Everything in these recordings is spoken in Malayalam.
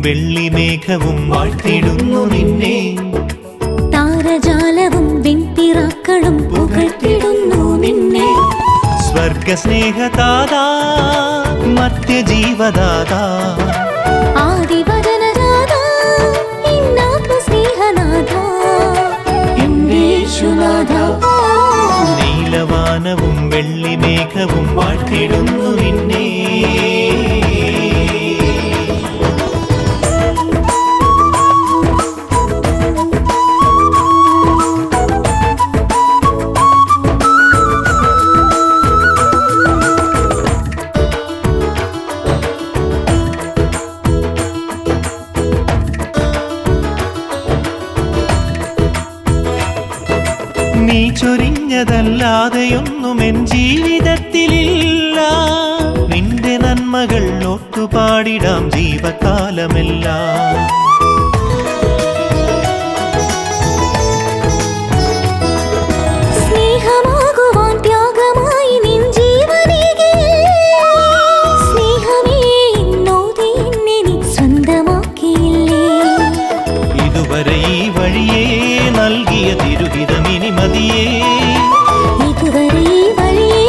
വെള്ളിമേഘവും വാഴ്ത്തിടുന്നു നിന്നെ. താരജാലവും വെൺപിറാക്കളും പുകഴ്ത്തിടുന്നു നിന്നെ. സ്വർഗസ്നേഹദാതാ മധ്യജീവദാതാ. ആദിവചനജാത ഇന്നാത്മസ്നേഹനാഥ. എന്റെ യേശുനാഥ നീലവാനവും വെള്ളിമേഘവും വാഴ്ത്തിടുന്നു നീ ചൊരിഞ്ഞതല്ലാതെയൊന്നും എൻ ജീവിതത്തിലില്ല. നിന്റെ നന്മകൾ ഒത്തുപാടിടാം ജീവകാലമെല്ലാം. തിരുഹിതമിനി മതിയേ ഇതുവരെ വഴിയേ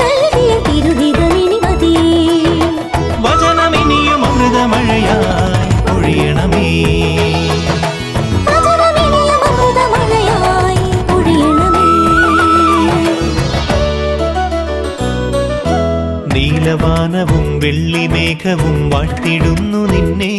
നൽകിയ തിരുഹിതമിനി മതിയേ വചനമിനിയും അമൃതമഴയായി ഒഴിയണമേ വചനമിനിയും അമൃതമഴയായി പൊഴിയണമേ. നീലവാനവും വെള്ളിമേഘവും വാഴ്ത്തിടുന്നു നിന്നെ.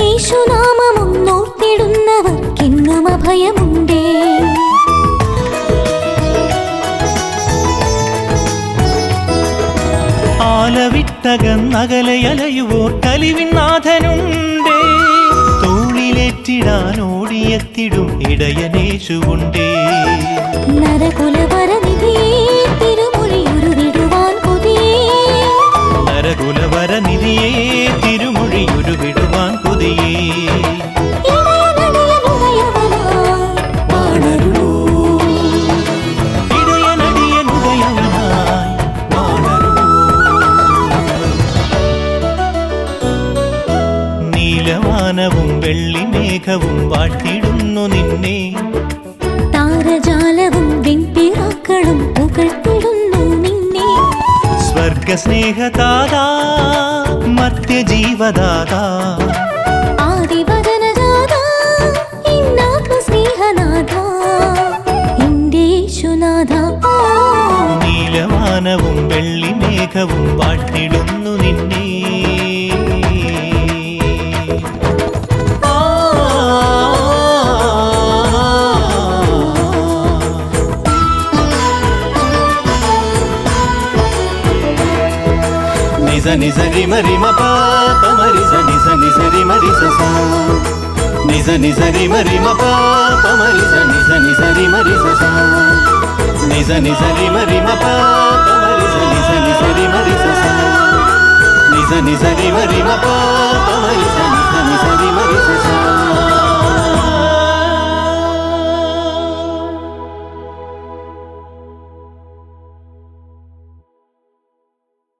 യേശുനാമമൊന്നോർത്തിടുന്നവർക്കെന്നും അഭയമുണ്ടേ. ആലവിട്ടകന്നകലയലയുവോർ കലിവിനാഥനുണ്ടേ. തോളിലേറ്റിടാൻ ഓടിയെത്തിടും ഇടയനേശുണ്ടേ നരകുലവരനിധിയേ നരകുലവരനിധിയേ തിരുമൊഴിയുരുവിടുവാൻ കൊതിയേ ഇടയനടിയനുടയവനായി വാണരുളൂ. ഇടയനടിയനുടയവനായി വാണരുളൂ. നീലവാനവും വെള്ളിമേഘവും വാട്ടിടുന്നു നിന്നെ താരജാലവും വെൺപിറാക്കളും പുകഴ്ത്തി സ്വർഗസ്നേഹദാതാ മധ്യജീവദാതാ ആദിവചനജാത ഇന്നാത്മസ്നേഹനാഥ എന്റെ യേശുനാഥ നീലവാനവും വെള്ളിമേഘവും വാഴ്ത്തിടുന്നു నిజ నిజ రిమ రిమ పాప మరిజ నిజ నిజ రిమ రిజ సా. నిజ నిజ రిమ రిమ పాప మరిజ నిజ నిజ రిమ రిజ సా. నిజ నిజ రిమ రిమ పాప